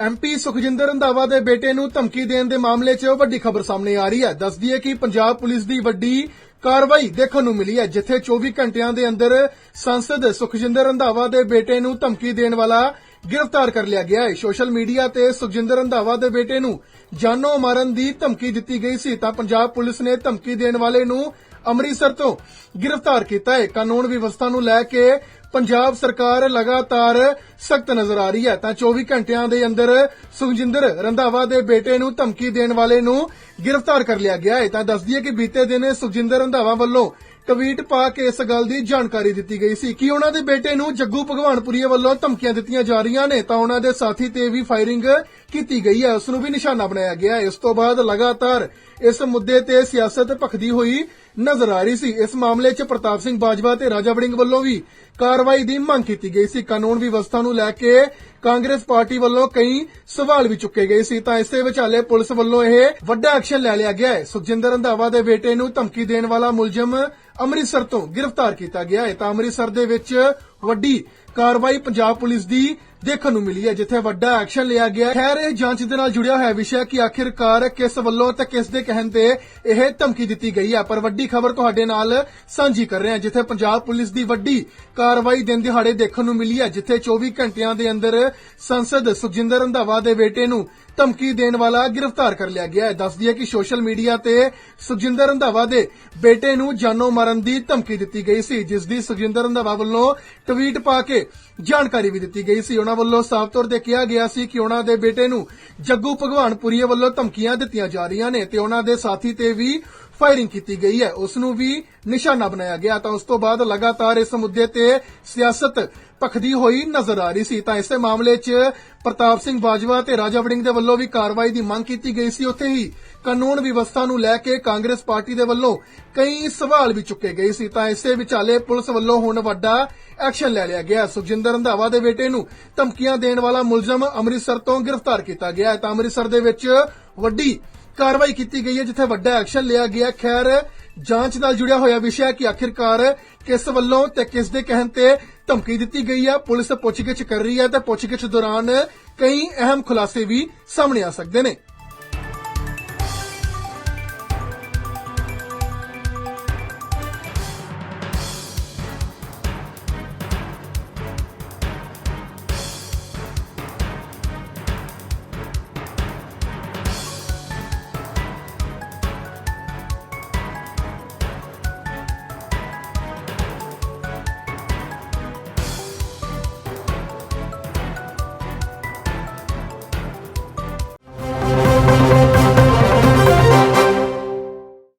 MP Sukhjinder Randhawa ਦੇ ਬੇਟੇ ਨੂੰ ਧਮਕੀ ਦੇਣ ਦੇ ਮਾਮਲੇ 'ਚ ਵੱਡੀ ਖਬਰ ਸਾਹਮਣੇ ਆ ਰਹੀ ਹੈ। ਦੱਸਦੀ ਹੈ ਕਿ ਪੰਜਾਬ ਪੁਲਿਸ ਦੀ ਵੱਡੀ ਕਾਰਵਾਈ ਦੇਖਣ ਨੂੰ ਮਿਲੀ ਹੈ, ਜਿੱਥੇ 24 ਘੰਟਿਆਂ ਦੇ ਅੰਦਰ ਸੰਸਦ ਸੁਖਜਿੰਦਰ ਰੰਧਾਵਾ ਦੇ ਬੇਟੇ ਨੂੰ ਧਮਕੀ ਦੇਣ ਵਾਲਾ ਗ੍ਰਿਫਤਾਰ ਕਰ ਲਿਆ ਗਿਆ ਹੈ। ਸੋਸ਼ਲ ਮੀਡੀਆ ਤੇ ਸੁਖਜਿੰਦਰ ਰੰਧਾਵਾ ਦੇ ਬੇਟੇ ਨੂੰ ਜਾਨੋਂ ਮਾਰਨ ਦੀ ਧਮਕੀ ਦਿੱਤੀ ਗਈ ਸੀ ਤਾਂ ਪੰਜਾਬ ਪੁਲਿਸ ਨੇ ਧਮਕੀ ਦੇਣ ਵਾਲੇ ਨੂੰ ਅੰਮ੍ਰਿਤਸਰ ਤੋਂ ਗ੍ਰਿਫਤਾਰ ਕੀਤਾ ਹੈ। ਕਾਨੂੰਨ ਵਿਵਸਥਾ ਨੂੰ ਲੈ ਕੇ ਪੰਜਾਬ ਸਰਕਾਰ ਲਗਾਤਾਰ ਸਖਤ ਨਜ਼ਰ ਆ ਰਹੀ ਹੈ। ਤਾਂ 24 ਘੰਟਿਆਂ ਦੇ ਅੰਦਰ ਸੁਖਜਿੰਦਰ ਰੰਧਾਵਾ ਦੇ ਬੇਟੇ ਨੂੰ ਧਮਕੀ ਦੇਣ ਵਾਲੇ ਨੂੰ ਗ੍ਰਿਫਤਾਰ ਕਰ ਲਿਆ ਗਿਆ ਹੈ। ਤਾਂ ਦੱਸਦੀ ਹੈ ਕਿ ਬੀਤੇ ਦਿਨ ਸੁਖਜਿੰਦਰ ਰੰਧਾਵਾ ਵੱਲੋਂ ਟਵੀਟ ਪਾ ਕੇ ਇਸ ਗੱਲ ਦੀ ਜਾਣਕਾਰੀ ਦਿੱਤੀ ਗਈ ਸੀ ਕਿ ਉਹਨਾਂ ਦੇ ਬੇਟੇ ਨੂੰ ਜੱਗੂ ਭਗਵਾਨਪੁਰੀਏ ਵੱਲੋਂ ਧਮਕੀਆਂ ਦਿੱਤੀਆਂ ਜਾ ਰਹੀਆਂ ਨੇ। ਤਾਂ ਉਹਨਾਂ ਦੇ ਸਾਥੀ ਤੇ ਵੀ ਫਾਇਰਿੰਗ ਕੀਤੀ ਗਈ ਹੈ। ਉਸ ਨੂੰ ਵੀ ਨਿਸ਼ਾਨਾ ਬਣਾਇਆ ਗਿਆ ਇਸ ਤੋਂ ਬਾਅਦ ਲਗਾਤਾਰ ਇਸ ਮੁੱਦੇ ਤੇ ਸਿਆਸਤ ਭਖਦੀ ਹੋਈ ਨਜ਼ਰ ਆ ਰਹੀ ਸੀ। ਇਸ ਮਾਮਲੇ 'ਚ ਪ੍ਰਤਾਪ ਸਿੰਘ ਬਾਜਵਾ ਤੇ ਰਾਜਾ ਵੜਿੰਗ ਵੱਲੋਂ ਵੀ ਕਾਰਵਾਈ ਦੀ ਮੰਗ ਕੀਤੀ ਗਈ ਸੀ। ਕਾਨੂੰਨ ਵਿਵਸਥਾ ਨੂੰ ਲੈ ਕੇ ਕਾਂਗਰਸ ਪਾਰਟੀ ਵੱਲੋਂ ਕਈ ਸਵਾਲ ਵੀ ਚੁੱਕੇ ਗਏ ਸੀ। ਤਾਂ ਇਸੇ ਵਿਚਾਲੇ ਪੁਲਿਸ ਵੱਲੋਂ ਇਹ ਵੱਡਾ ਐਕਸ਼ਨ ਲੈ ਲਿਆ ਗਿਆ ਹੈ। ਸੁਖਜਿੰਦਰ ਰੰਧਾਵਾ ਦੇ ਬੇਟੇ ਨੂੰ ਧਮਕੀ ਦੇਣ ਵਾਲਾ ਮੁਲਜ਼ਮ ਅੰਮ੍ਰਿਤਸਰ ਤੋਂ ਗ੍ਰਿਫਤਾਰ ਕੀਤਾ ਗਿਆ ਹੈ। ਤਾਂ ਅੰਮ੍ਰਿਤਸਰ ਦੇ ਵਿੱਚ ਵੱਡੀ ਕਾਰਵਾਈ ਪੰਜਾਬ ਪੁਲਿਸ ਦੀ ਦੇਖਣ ਨੂੰ ਮਿਲੀ ਹੈ, ਜਿੱਥੇ ਵੱਡਾ ਐਕਸ਼ਨ ਲਿਆ ਗਿਆ ਖੈਰ, ਇਹ ਜਾਂਚ ਦੇ ਨਾਲ ਜੁੜਿਆ ਹੋਇਆ ਵਿਸ਼ਾ ਕਿ ਆਖਿਰਕਾਰ ਕਿਸ ਵੱਲੋਂ ਤੇ ਕਿਸ ਦੇ ਕਹਿਣ ਤੇ ਇਹ ਧਮਕੀ ਦਿੱਤੀ ਗਈ ਹੈ। ਪਰ ਵੱਡੀ ਖਬਰ ਤੁਹਾਡੇ ਨਾਲ ਸਾਂਝੀ ਕਰ ਰਹੇ ਹਾਂ, ਜਿੱਥੇ ਪੰਜਾਬ ਪੁਲਿਸ ਦੀ ਵੱਡੀ ਕਾਰਵਾਈ ਦਿਨ ਦਿਹਾੜੇ ਦੇਖਣ ਨੂੰ ਮਿਲੀ ਹੈ, ਜਿੱਥੇ 24 ਘੰਟਿਆਂ ਦੇ ਅੰਦਰ ਸੰਸਦ ਸੁਖਜਿੰਦਰ ਰੰਧਾਵਾ ਦੇ ਬੇਟੇ ਨੂੰ ਧਮਕੀ ਦੇਣ ਵਾਲਾ ਗ੍ਰਿਫਤਾਰ ਕਰ ਲਿਆ ਗਿਆ ਹੈ। ਦੱਸਦੀ ਹੈ ਕਿ ਸੋਸ਼ਲ ਮੀਡੀਆ ਤੇ ਸੁਖਜਿੰਦਰ ਰੰਧਾਵਾ ਦੇ ਬੇਟੇ ਨੂੰ ਜਾਨੋਂ ਮਾਰਨ ਦੀ ਧਮਕੀ ਦਿੱਤੀ ਗਈ ਸੀ, ਜਿਸ ਦੀ ਸੁਖਜਿੰਦਰ ਰੰਧਾਵਾ ਵੱਲੋਂ ਟਵੀਟ ਪਾ ਕੇ ਜਾਣਕਾਰੀ ਵੀ ਦਿੱਤੀ ਗਈ ਸੀ। ਉਹਨਾਂ ਵੱਲੋਂ ਸਾਫ਼ ਤੌਰ ਤੇ ਕਿਹਾ ਗਿਆ ਸੀ ਕਿ ਉਹਨਾਂ ਦੇ ਬੇਟੇ ਨੂੰ ਜੱਗੂ ਭਗਵਾਨਪੁਰੀਏ ਵੱਲੋਂ ਧਮਕੀਆਂ ਦਿੱਤੀਆਂ ਜਾ ਰਹੀਆਂ ਨੇ ਤੇ ਉਹਨਾਂ ਦੇ ਸਾਥੀ ਤੇ ਵੀ ਫਾਇਰਿੰਗ ਕੀਤੀ ਗਈ ਹੈ। ਉਸ ਨੂੰ ਵੀ ਨਿਸ਼ਾਨਾ ਬਣਾਇਆ ਗਿਆ ਤਾਂ ਉਸ ਤੋਂ ਬਾਅਦ ਲਗਾਤਾਰ ਇਸ ਮੁੱਦੇ ਤੇ ਸਿਆਸਤ ਭਖਦੀ ਹੋਈ ਨਜ਼ਰ ਆ ਰਹੀ ਸੀ। ਤਾਂ ਇਸੇ ਮਾਮਲੇ 'ਚ ਪ੍ਰਤਾਪ ਸਿੰਘ ਬਾਜਵਾ ਤੇ ਰਾਜਾ ਵੜਿੰਗ ਦੇ ਵੱਲੋਂ ਵੀ ਕਾਰਵਾਈ ਦੀ ਮੰਗ ਕੀਤੀ ਗਈ ਸੀ। ਉੱਥੇ ਹੀ ਕਾਨੂੰਨ ਵਿਵਸਥਾ ਨੂੰ ਲੈ ਕੇ ਕਾਂਗਰਸ ਪਾਰਟੀ ਦੇ ਵੱਲੋਂ ਕਈ ਸਵਾਲ ਵੀ ਚੁੱਕੇ ਗਏ ਸੀ। ਤਾਂ ਇਸੇ ਵਿਚਾਲੇ ਪੁਲਿਸ ਵੱਲੋਂ ਹੁਣ ਵੱਡਾ ਐਕਸ਼ਨ ਲੈ ਲਿਆ ਗਿਆ। ਸੁਖਜਿੰਦਰ ਰੰਧਾਵਾ ਦੇ ਬੇਟੇ ਨੂੰ ਧਮਕੀਆਂ ਦੇਣ ਵਾਲਾ ਮੁਲਜ਼ਮ ਅੰਮ੍ਰਿਤਸਰ ਤੋਂ ਗ੍ਰਿਫਤਾਰ ਕੀਤਾ ਗਿਆ ਹੈ। ਤਾਂ ਅੰਮ੍ਰਿਤਸਰ ਦੇ ਵਿੱਚ ਵੱਡੀ ਕਾਰਵਾਈ ਕੀਤੀ ਗਈ ਹੈ, ਜਿੱਥੇ ਵੱਡਾ ਐਕਸ਼ਨ ਲਿਆ ਗਿਆ ਖੈਰ, ਜਾਂਚ ਨਾਲ ਜੁੜਿਆ ਹੋਇਆ ਵਿਸ਼ਾ ਹੈ ਕਿ ਆਖਿਰਕਾਰ ਕਿਸ ਵੱਲੋਂ ਤੇ ਕਿਸ ਦੇ ਕਹਿਣ ਤੇ ਧਮਕੀ ਦਿੱਤੀ ਗਈ ਹੈ। ਪੁਲਿਸ ਪੁੱਛਗਿੱਛ ਕਰ ਰਹੀ ਹੈ ਤੇ ਪੁੱਛਗਿੱਛ ਦੌਰਾਨ ਕਈ ਅਹਿਮ ਖੁਲਾਸੇ ਵੀ ਸਾਹਮਣੇ ਆ ਸਕਦੇ ਨੇ।